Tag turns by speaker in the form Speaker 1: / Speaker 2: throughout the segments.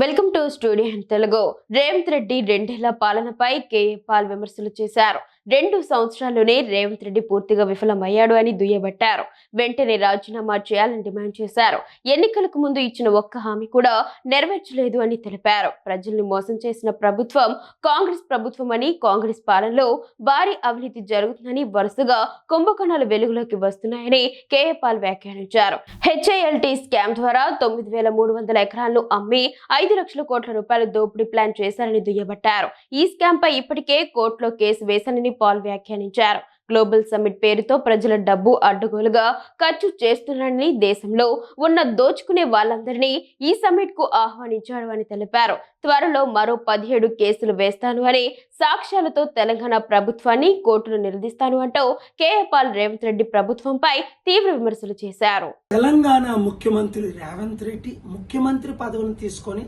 Speaker 1: Welcome to studio Telugu. Revanth Reddy రెండేళ్ళ పాలనపై KA Paul విమర్శలు చేశారు. రెండు సంవత్సరాల్లోనే రేవంత్ రెడ్డి పూర్తిగా విఫలమయ్యాడు అని దుయ్యబట్టారు. వెంటనే రాజీనామా చేయాలని డిమాండ్ చేశారు. ఎన్నికలకు ముందు ఇచ్చిన ఒక్క హామీ కూడా నెరవేర్చలేదు అని తెలిపారు. ప్రజల్ని మోసం చేసిన ప్రభుత్వం కాంగ్రెస్ ప్రభుత్వం అని కాంగ్రెస్ పాలనలో భారీ అవినీతి జరుగుతుందని వరుసగా కుంభకోణాలు వెలుగులోకి వస్తున్నాయని కేఏ పాల్ వ్యాఖ్యానించారు. హెచ్ఐఎల్టీ స్కామ్ ద్వారా తొమ్మిది వేల మూడు వందల ఎకరాలను అమ్మి ఐదు లక్షల కోట్ల రూపాయల దోపిడీ ప్లాన్ చేశారని దుయ్యబట్టారు. ఈ స్కామ్ పై ఇప్పటికే కోర్టులో కేసు వేశానని పాల్ వ్యాఖ్యానించారు. గ్లోబల్ సమ్మిట్ పేరుతో ప్రజల డబ్బు అడ్డగోలుగా ఖర్చు చేస్తున్నారని దేశంలో ఉన్న దోచుకునే వాళ్ళందరినీ ఈ సమ్మిట్కు ఆహ్వానించాడు అని తెలిపారు. త్వరలో మరో పదిహేడు కేసులు వేస్తాను అని సాక్ష్యాలతో తెలంగాణ ప్రభుత్వాన్ని కోర్టును నిలదీస్తాను అంటూ కేఏ పాల్ రేవంత్ రెడ్డి ప్రభుత్వంపై తీవ్ర విమర్శలు చేశారు.
Speaker 2: తెలంగాణ ముఖ్యమంత్రి రేవంత్ రెడ్డి ముఖ్యమంత్రి పదవిని తీసుకొని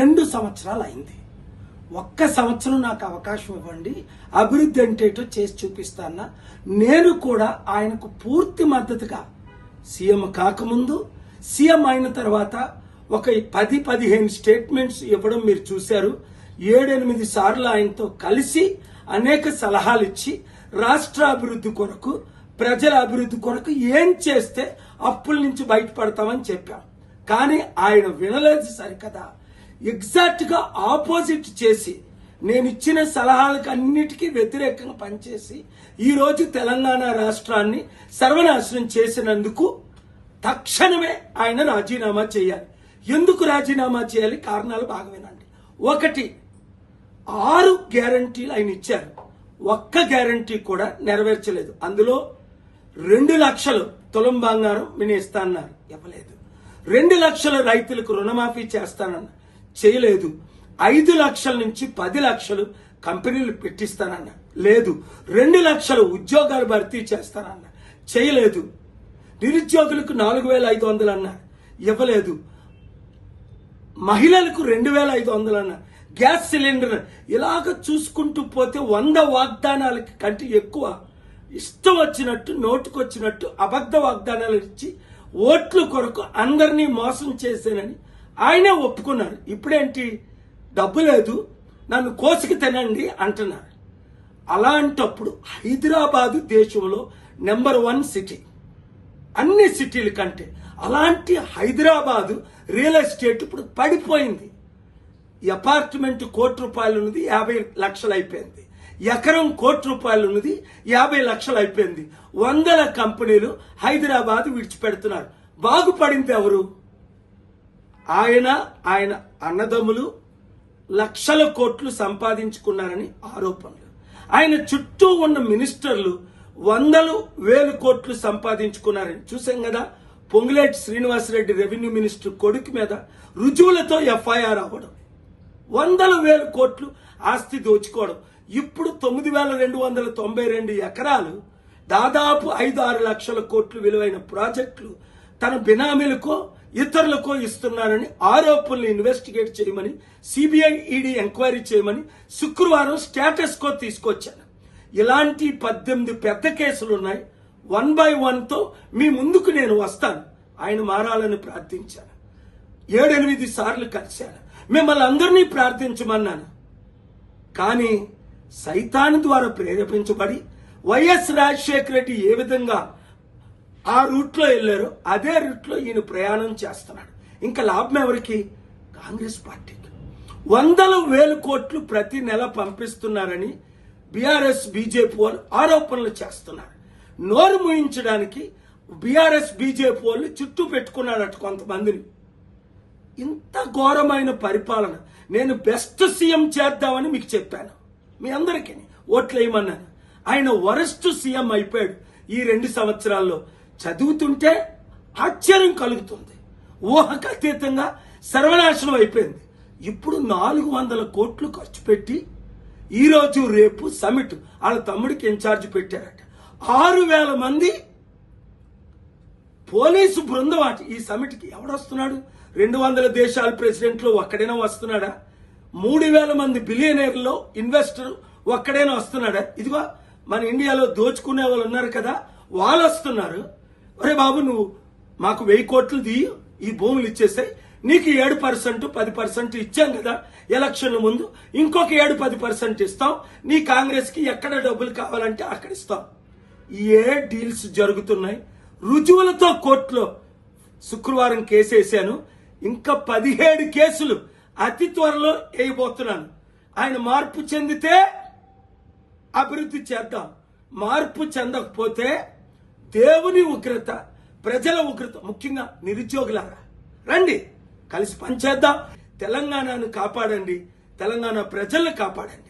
Speaker 2: రెండు సంవత్సరాలు అయింది. ఒక్క సంవత్సరం నాకు అవకాశం ఇవ్వండి. అభివృద్ధి అంటే ఏంటో చేసి చూపిస్తానా నేను కూడా ఆయనకు పూర్తి మద్దతుగా సీఎం కాకముందు సీఎం అయిన తర్వాత ఒక పది పదిహేను స్టేట్మెంట్స్ ఇవ్వడం మీరు చూశారు. ఏడెనిమిది సార్లు ఆయనతో కలిసి అనేక సలహాలు ఇచ్చి రాష్ట్ర అభివృద్ధి కొరకు ప్రజల అభివృద్ధి కొరకు ఏం చేస్తే అప్పుల నుంచి బయటపడతామని చెప్పాం. కానీ ఆయన వినలేదు సరికదా. ఎగ్జాక్ట్గా ఆపోజిట్ చేసి నేను ఇచ్చిన సలహాలకు అన్నిటికీ వ్యతిరేకంగా పనిచేసి ఈరోజు తెలంగాణ రాష్ట్రాన్ని సర్వనాశనం చేసినందుకు తక్షణమే ఆయన రాజీనామా చేయాలి. ఎందుకు రాజీనామా చేయాలి? కారణాలు బాగా వినండి ఒకటి ఆరు గ్యారంటీలు ఆయన ఇచ్చారు. ఒక్క గ్యారంటీ కూడా నెరవేర్చలేదు. అందులో రెండు లక్షలు తులం బంగారం నేను ఇస్తానన్నారు ఇవ్వలేదు. రెండు లక్షల రైతులకు రుణమాఫీ చేస్తానన్నారు. చేయలేదు. ఐదు లక్షల నుంచి పది లక్షలు కంపెనీలు పెట్టిస్తానన్న. లేదు. రెండు లక్షలు ఉద్యోగాలు భర్తీ చేస్తానన్న. చేయలేదు. నిరుద్యోగులకు నాలుగు వేల ఐదు వందలు అన్న. ఇవ్వలేదు. మహిళలకు రెండు వేల ఐదు వందలు అన్న. గ్యాస్ సిలిండర్ ఇలాగ చూసుకుంటూ పోతే వంద వాగ్దానాలకి కంటే ఎక్కువ ఇష్టం వచ్చినట్టు నోటుకొచ్చినట్టు అబద్ధ వాగ్దానాలు ఇచ్చి ఓట్ల కొరకు అందరినీ మోసం చేశానని ఆయనే ఒప్పుకున్నారు ఇప్పుడేంటి? డబ్బు లేదు. నన్ను కోసికి తినండి అంటున్నారు అలాంటప్పుడు హైదరాబాదు దేశంలో నెంబర్ వన్ సిటీ. అన్ని సిటీల కంటే అలాంటి హైదరాబాదు రియల్ ఎస్టేట్ ఇప్పుడు పడిపోయింది. అపార్ట్మెంట్ కోటి రూపాయలు ఉన్నది యాభై లక్షలు అయిపోయింది ఎకరం కోటి రూపాయలు ఉన్నది యాభై లక్షలు అయిపోయింది వందల కంపెనీలు హైదరాబాద్ విడిచిపెడుతున్నారు. బాగుపడింది ఎవరు? ఆయన ఆయన అన్నదమ్ములు లక్షల కోట్లు సంపాదించుకున్నారని ఆరోపణలు. ఆయన చుట్టూ ఉన్న మినిస్టర్లు వందలు వేలు కోట్లు సంపాదించుకున్నారని చూసాం కదా? పొంగులేటి శ్రీనివాసరెడ్డి రెవెన్యూ మినిస్టర్ కొడుకు మీద రుజువులతో ఎఫ్ఐఆర్ అవ్వడం. వందల వేల కోట్లు ఆస్తి దోచుకోవడం. ఇప్పుడు తొమ్మిది వేల రెండు వందల తొంభై రెండు ఎకరాలు దాదాపు ఐదు ఆరు లక్షల కోట్లు విలువైన ప్రాజెక్టులు తన బినామీలకో ఇతరులకు ఇస్తున్నారని ఆరోపణలు ఇన్వెస్టిగేట్ చేయమని సిబిఐ ఈడీ ఎంక్వైరీ చేయమని శుక్రవారం స్టేటస్ కో తీసుకొచ్చాను. ఇలాంటి పద్దెనిమిది పెద్ద కేసులు ఉన్నాయి. వన్ బై వన్తో మీ ముందుకు నేను వస్తాను. ఆయన మారాలని ప్రార్థించాను. ఏడెనిమిది సార్లు కలిశాను. మిమ్మల్ని అందరినీ ప్రార్థించమన్నాను. కానీ సైతాన్ ద్వారా ప్రేరేపించబడి వైఎస్ రాజశేఖర రెడ్డి ఏ విధంగా ఆ రూట్లో వెళ్ళారు అదే రూట్లో ఈయన ప్రయాణం చేస్తున్నాడు. ఇంకా లాభం ఎవరికి? కాంగ్రెస్ పార్టీకి. వందల వేల కోట్లు ప్రతి నెల పంపిస్తున్నారని బీఆర్ఎస్ బీజేపీ వాళ్ళు ఆరోపణలు చేస్తున్నారు. నోరు మూయించడానికి బీఆర్ఎస్ బీజేపీ వాళ్ళు చుట్టూ పెట్టుకున్నారట కొంతమందిని. ఇంత ఘోరమైన పరిపాలన. నేను బెస్ట్ సీఎం చేద్దామని మీకు చెప్పాను. మీ అందరికీ ఓట్లు వేయమన్నాను. ఆయన వరస్ట్ సీఎం అయిపోయాడు ఈ రెండు సంవత్సరాల్లో. చదువుతుంటే ఆశ్చర్యం కలుగుతుంది. ఊహకు అతీతంగా సర్వనాశనం అయిపోయింది. ఇప్పుడు నాలుగు వందల కోట్లు ఖర్చు పెట్టి ఈ రోజు రేపు సమిట్ వాళ్ళ తమ్ముడికి ఇన్ఛార్జ్ పెట్టారట. ఆరు వేల మంది పోలీసు బృందం అటు ఈ సమిట్కి ఎవడొస్తున్నాడు? రెండు వందల దేశాల ప్రెసిడెంట్లు ఒక్కడైనా వస్తున్నాడా? మూడు వేల మంది బిలియనీర్లో ఇన్వెస్టర్ ఒక్కడైనా వస్తున్నాడా? ఇదిగో మన ఇండియాలో దోచుకునే వాళ్ళు ఉన్నారు కదా వాళ్ళు వస్తున్నారు. ఒరే బాబు నువ్వు మాకు వెయ్యి కోట్లు దియ్యి ఈ భూములు ఇచ్చేసాయి నీకు ఏడు పర్సెంట్ పది పర్సెంట్ ఇచ్చాం కదా ఎలక్షన్ల ముందు. ఇంకొక ఏడు పది పర్సెంట్ ఇస్తాం. నీ కాంగ్రెస్కి ఎక్కడ డబ్బులు కావాలంటే అక్కడ ఇస్తాం. ఏ డీల్స్ జరుగుతున్నాయి? రుజువులతో కోర్టులో శుక్రవారం కేసు ఇంకా పదిహేడు కేసులు అతి త్వరలో వేయబోతున్నాను. ఆయన మార్పు చెందితే అభివృద్ధి చేద్దాం. మార్పు చెందకపోతే దేవుని ఉగ్రత ప్రజల ఉగ్రత ముఖ్యంగా నిరుద్యోగులారా. రండి కలిసి పనిచేద్దాం. తెలంగాణను కాపాడండి తెలంగాణ ప్రజల్ని కాపాడండి.